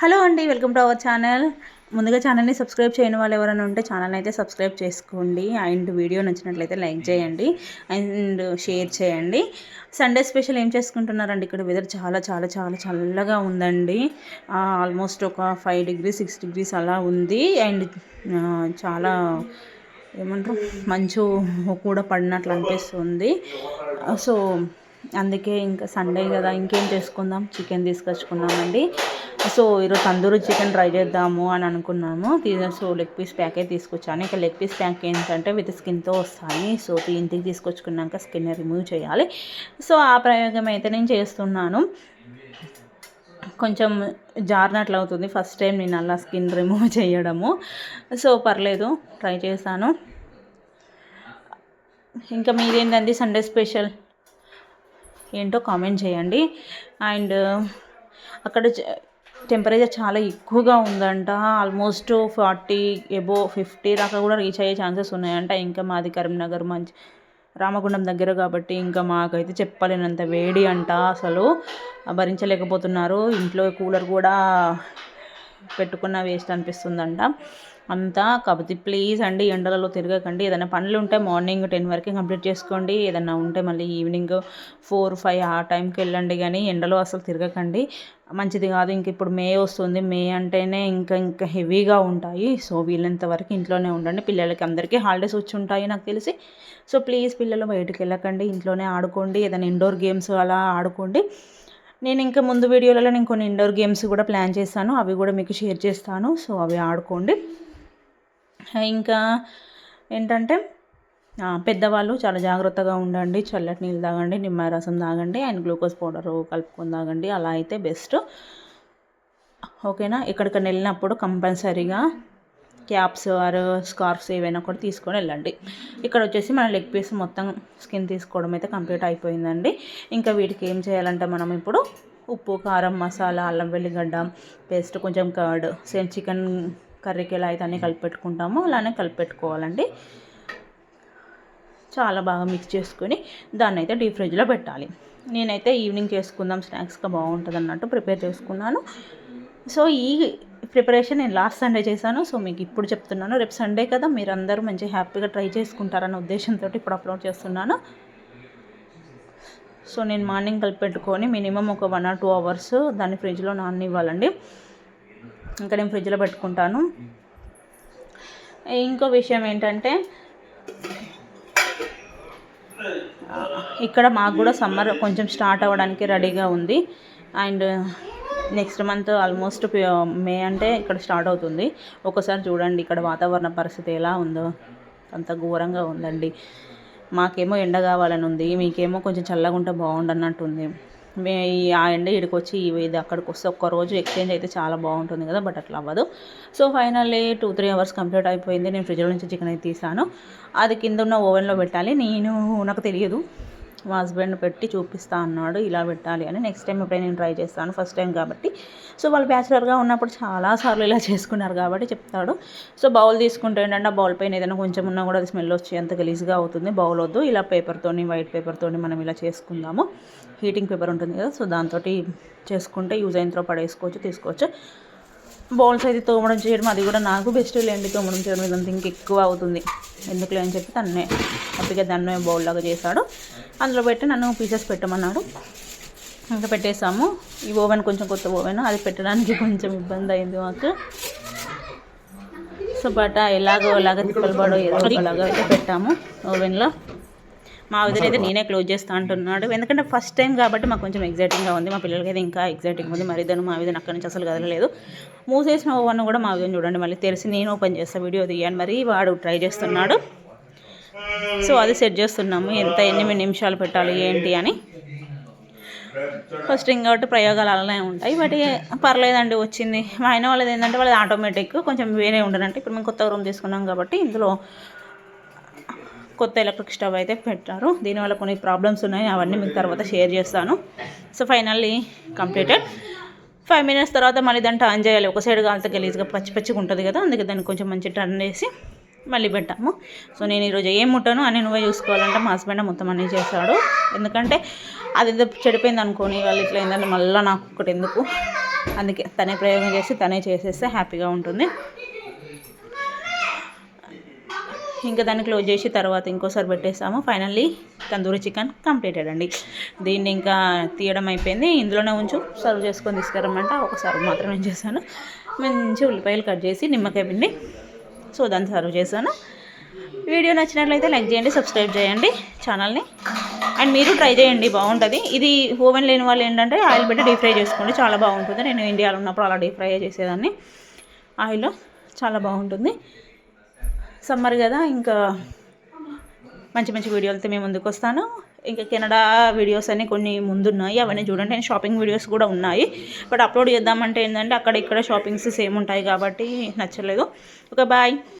Hello అండి welcome to our channel. ముందుగా ఛానల్ని సబ్స్క్రైబ్ చేయని వాళ్ళు ఎవరైనా ఉంటే ఛానల్ అయితే సబ్స్క్రైబ్ చేసుకోండి. అండ్ వీడియో నచ్చినట్లయితే లైక్ చేయండి. అండ్ షేర్ చేయండి. సండే స్పెషల్ ఏం చేసుకుంటున్నారండి? ఇక్కడ వెదర్ చాలా చాలా చాలా చల్లగా ఉందండి. ఆల్మోస్ట్ ఒక ఫైవ్ డిగ్రీస్ సిక్స్ డిగ్రీస్ అలా ఉంది. అండ్ చాలా ఏమంటారు? మంచు కూడా పడినట్లు అనిపిస్తుంది. సో అందుకే ఇంకా సండే కదా ఇంకేం చేసుకుందాం? చికెన్ తీసుకొచ్చుకున్నామండి. సో ఈరోజు తందూరి చికెన్ ట్రై చేద్దాము అని అనుకున్నాము. సో లెగ్ పీస్ ప్యాకే తీసుకొచ్చాను. ఇక లెగ్ పీస్ ప్యాక్ ఏంటంటే విత్ స్కిన్తో వస్తాయి. సో ఇంటికి తీసుకొచ్చుకున్నాక స్కిన్ రిమూవ్ చేయాలి. సో ఆ ప్రయోగం అయితే నేను చేస్తున్నాను. కొంచెం జారినట్లు అవుతుంది. ఫస్ట్ టైం నేను అలా స్కిన్ రిమూవ్ చేయడము. సో పర్లేదు ట్రై చేశాను. ఇంకా మీరేంటండి సండే స్పెషల్? ఏంటో కామెంట్ చేయండి. అండ్ అక్కడ టెంపరేచర్ చాలా ఎక్కువగా ఉందంట. ఆల్మోస్ట్ ఫార్టీ ఎబో ఫిఫ్టీ దాకా కూడా రీచ్ అయ్యే ఛాన్సెస్ ఉన్నాయంట. ఇంకా మాది కరీంనగర్ మంచి రామగుండం దగ్గర కాబట్టి ఇంకా మాకైతే చెప్పలేనంత వేడి అంట. అసలు భరించలేకపోతున్నారు. ఇంట్లో కూలర్ కూడా పెట్టుకున్న వేస్ట్ అనిపిస్తుందంట. అంతా కాకపోతే ప్లీజ్ అండి ఎండలలో తిరగకండి. ఏదైనా పనులు ఉంటే మార్నింగ్ టెన్ వరకే కంప్లీట్ చేసుకోండి. ఏదైనా ఉంటే మళ్ళీ ఈవినింగ్ ఫోర్ ఫైవ్ ఆ టైంకి వెళ్ళండి కానీ ఎండలో అసలు తిరగకండి. మంచిది కాదు. ఇంక ఇప్పుడు మే వస్తుంది. మే అంటేనే ఇంకా ఇంకా హెవీగా ఉంటాయి. సో వీళ్ళంత వరకు ఇంట్లోనే ఉండండి. పిల్లలకి అందరికీ హాలిడేస్ వచ్చి ఉంటాయి నాకు తెలిసి. సో ప్లీజ్ పిల్లలు బయటకు వెళ్ళకండి. ఇంట్లోనే ఆడుకోండి. ఏదైనా ఇండోర్ గేమ్స్ అలా ఆడుకోండి. నేను ఇంకా ముందు వీడియోలలో నేను కొన్ని ఇండోర్ గేమ్స్ కూడా ప్లాన్ చేస్తాను అవి కూడా మీకు షేర్ చేస్తాను. సో అవి ఆడుకోండి. ఇంకా ఏంటంటే పెద్దవాళ్ళు చాలా జాగ్రత్తగా ఉండండి. చల్లటి నీళ్ళు తాగండి నిమ్మ రసం తాగండి అండ్ గ్లూకోజ్ పౌడర్ కలుపుకొని తాగండి. అలా అయితే బెస్ట్. ఓకేనా? ఎక్కడికైనా వెళ్ళినప్పుడు కంపల్సరీగా క్యాప్స్ ఆర్ స్కార్ఫ్స్ ఏవైనా కూడా తీసుకొని వెళ్ళండి. ఇక్కడ వచ్చేసి మన లెగ్ పీస్ మొత్తం స్కిన్ తీసుకోవడం అయితే కంప్లీట్ అయిపోయిందండి. ఇంకా వీటికి ఏం చేయాలంటే మనం ఇప్పుడు ఉప్పు కారం మసాలా అల్లం వెల్లిగడ్డ పేస్ట్ కొంచెం కర్డ్ సేమ్ చికెన్ కర్రీకి ఎలా అయితే అన్నీ కలిపెట్టుకుంటామో అలానే కలిపెట్టుకోవాలండి. చాలా బాగా మిక్స్ చేసుకొని దాన్ని అయితే డీప్ ఫ్రిడ్జ్లో పెట్టాలి. నేనైతే ఈవినింగ్ చేసుకుందాం స్నాక్స్గా బాగుంటుంది అన్నట్టు ప్రిపేర్ చేసుకున్నాను. సో ఈ ప్రిపరేషన్ నేను లాస్ట్ సండే చేశాను సో మీకు ఇప్పుడు చెప్తున్నాను. రేపు సండే కదా మీరు అందరూ మంచి హ్యాపీగా ట్రై చేసుకుంటారన్న ఉద్దేశంతో ఇప్పుడు అప్లోడ్ చేస్తున్నాను. సో నేను మార్నింగ్ కలిపి పెట్టుకొని మినిమం ఒక వన్ ఆర్ టూ అవర్స్ దాన్ని ఫ్రిడ్జ్లో నాననివ్వాలండి. ఇంకా నేను ఫ్రిడ్జ్లో పెట్టుకుంటాను. ఇంకో విషయం ఏంటంటే ఇక్కడ మాకు కూడా సమ్మర్ కొంచెం స్టార్ట్ అవ్వడానికి రెడీగా ఉంది. And next month almost May అంటే ఇక్కడ స్టార్ట్ అవుతుంది. ఒకసారి చూడండి ఇక్కడ వాతావరణ పరిస్థితి ఎలా ఉందో. అంత ఘోరంగా ఉందండి. మాకేమో ఎండ కావాలని ఉంది. మీకేమో కొంచెం చల్లగా ఉంటే బాగుండన్నట్టుంది మే ఆ ఎండ ఇక్కడికి వచ్చి ఇది అక్కడికి వస్తే ఒక్క రోజు ఎక్స్చేంజ్ అయితే చాలా బాగుంటుంది కదా బట్ అట్లా అవ్వదు. So finally two three hours complete అయిపోయింది. నేను ఫ్రిడ్జ్లో నుంచి చికెన్ అయితే తీసాను. అది కింద ఉన్న ఓవెన్లో పెట్టాలి. నేను నాకు తెలియదు. మా హస్బెండ్ పెట్టి చూపిస్తా అన్నాడు ఇలా పెట్టాలి అని. నెక్స్ట్ టైం ఎప్పుడైనా నేను ట్రై చేస్తాను ఫస్ట్ టైం కాబట్టి. సో వాళ్ళు బ్యాచులర్గా ఉన్నప్పుడు చాలాసార్లు ఇలా చేసుకున్నారు కాబట్టి చెప్తాడు. సో బౌల్ తీసుకుంటే ఏంటంటే ఆ బౌల్ పైన ఏదైనా కొంచెం ఉన్నా కూడా అది స్మెల్ వచ్చి అంత గలీజ్గా అవుతుంది. బౌల్ వద్దు ఇలా పేపర్తోని వైట్ పేపర్తోని మనం ఇలా చేసుకుందాము. హీటింగ్ పేపర్ ఉంటుంది కదా సో దాంతో చేసుకుంటే యూజ్ అయిన తర్వాత పడేసుకోవచ్చు తీసుకోవచ్చు. బౌల్స్ అయితే తోమడం చేయడం అది కూడా నాకు బెస్ట్ లేండి తోమడం చేయడం ఇదంతా ఇంకెక్కువ అవుతుంది. ఎందుకులే అని చెప్పి తన్నే. హ్యాపీగా దాన్ని బౌల్ లాగా చేశాడు. అందులో పెట్టి నన్ను పీసెస్ పెట్టమన్నాడు. ఇంకా పెట్టేసాము. ఈ ఓవెన్ కొంచెం కొత్త ఓవెన్ అది పెట్టడానికి కొంచెం ఇబ్బంది అయింది మాకు. సో బట్ ఎలాగో ఎలాగ తిప్పలు పడో ఏదో అలాగ అయితే పెట్టాము ఓవెన్లో. మా వదిన అయితే నేనే క్లోజ్ చేస్తా అంటున్నాడు. ఎందుకంటే ఫస్ట్ టైం కాబట్టి మాకు కొంచెం ఎగ్జైటింగ్గా ఉంది. మా పిల్లలకి అయితే ఇంకా ఎగ్జైటింగ్ ఉంది. మరి ఇద్దరు మా విధంగా అక్కడి నుంచి అసలు కదలలేదు. మూసేసిన ఓవెన్ కూడా మా విధంగా చూడండి మళ్ళీ తెలిసి నేను ఓపెన్ చేస్తాను వీడియో తీయాను మరి వాడు ట్రై చేస్తున్నాడు. సో అది సెట్ చేస్తున్నాము. ఎంత ఎనిమిది నిమిషాలు పెట్టాలి ఏంటి అని. ఫస్ట్ కాబట్టి ప్రయోగాలు అలానే ఉంటాయి. బట్ పర్లేదండి వచ్చింది. మా ఆయన వాళ్ళది ఏంటంటే వాళ్ళది ఆటోమేటిక్ కొంచెం వేరే ఉండనంటే ఇప్పుడు మేము కొత్త రూమ్ తీసుకున్నాం కాబట్టి ఇందులో కొత్త ఎలక్ట్రిక్ స్టవ్ అయితే పెట్టారు. దీనివల్ల కొన్ని ప్రాబ్లమ్స్ ఉన్నాయి అవన్నీ మీకు తర్వాత షేర్ చేస్తాను. So finally completed. Five minutes తర్వాత మళ్ళీ దాన్ని టర్న్ చేయాలి. ఒక సైడ్ కాలితే గలీజ్గా పచ్చి పచ్చిగా ఉంటుంది కదా అందుకే దాన్ని కొంచెం మంచి టర్న్ చేసి మళ్ళీ పెట్టాము. సో నేను ఈరోజు ఏం ముట్టాను అని నువ్వే చూసుకోవాలంటే మా హస్బెండ్ మొత్తం అన్నీ చేశాడు. ఎందుకంటే అది చెడిపోయింది అనుకోని వాళ్ళు ఇట్లా ఏంటంటే మళ్ళీ నాకు ఒకటి ఎందుకు? అందుకే తనే ప్రయోగం చేసి తనే చేసేస్తే హ్యాపీగా ఉంటుంది. ఇంకా దాన్ని క్లోజ్ చేసి తర్వాత ఇంకోసారి పెట్టేసాము. ఫైనల్లీ తందూరి చికెన్ కంప్లీటెడ్ అండి. దీన్ని ఇంకా తీయడం అయిపోయింది. ఇందులోనే ఉంచు సర్వ్ చేసుకొని తీసుకురమ్మంటే. ఒకసారి మాత్రం ఏం చేశాను. మంచి ఉల్లిపాయలు కట్ చేసి నిమ్మకాయ పిండి. సో దాన్ని సర్వ్ చేశాను. వీడియో నచ్చినట్లయితే లైక్ చేయండి సబ్స్క్రైబ్ చేయండి ఛానల్ని. అండ్ మీరు ట్రై చేయండి బాగుంటుంది. ఇది ఓవెన్ లేని వాళ్ళు ఏంటంటే ఆయిల్ పెట్టి డీప్ ఫ్రై చేసుకోండి చాలా బాగుంటుంది. నేను ఇండియాలో ఉన్నప్పుడు అలా డీప్ ఫ్రై చేసేదాన్ని. ఆయిల్ చాలా బాగుంటుంది. సమ్మర్ కదా ఇంకా మంచి మంచి వీడియోలతో మేము ముందుకు వస్తాను ఇంకా కెనడా వీడియోస్ అన్ని కొన్ని ముందున్నాయి. అవన్నీ చూడండి. నేను షాపింగ్ వీడియోస్ కూడా ఉన్నాయి. బట్ అప్లోడ్ చేద్దామంటే ఏంటంటే అక్కడ ఇక్కడ షాపింగ్స్ సేమ్ ఉంటాయి కాబట్టి నచ్చలేదు. ఒక బాయ్.